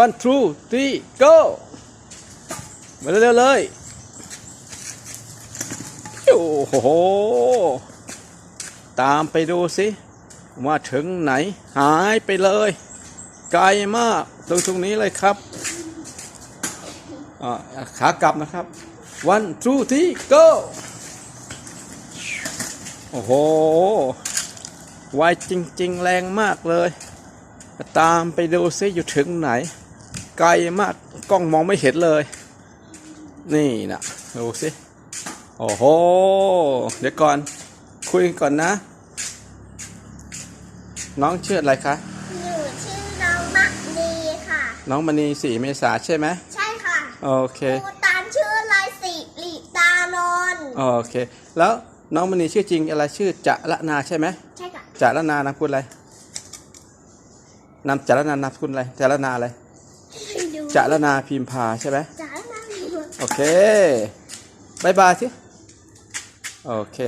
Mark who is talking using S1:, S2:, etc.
S1: one two three go มาเร็วๆเลยโอ้โห ตามไปดูสิ ว่าถึงไหนหายไปเลย ไกลมากตรงตรงนี้เลยครับขากลับนะครับ one two three go โอ้โห ไวจริง ๆ แรงมากเลย ตามไปดูซิอยู่ถึงไหน ไกลมากกล้องมองไม่เห็นเลย นี่นะดูสิโอ้โห เดี๋ยวก่อน คุยกันก่อนนะ น้องชื่ออะไรคะ
S2: หนูชื่อน้องมักดีค่ะ
S1: น้องมณีสีเมษาใช่ไหม
S2: ใช่ค่ะ
S1: โอเค
S2: ครูตามชื่ออะไรสิริตานนท์
S1: โอเค แล้วน้องมณีชื่อจริงอะไรชื่อจะละนาใช่ไหม
S2: ใช่ค่ะ
S1: จะละนานามสกุลอะไร นามจะละนานามสกุลอะไรจะละนาอะไร
S2: ให้ดู
S1: จะละนาพิมพาใช่ไหม
S2: จ๋ามาดู
S1: โอเคบายบายสิโอเค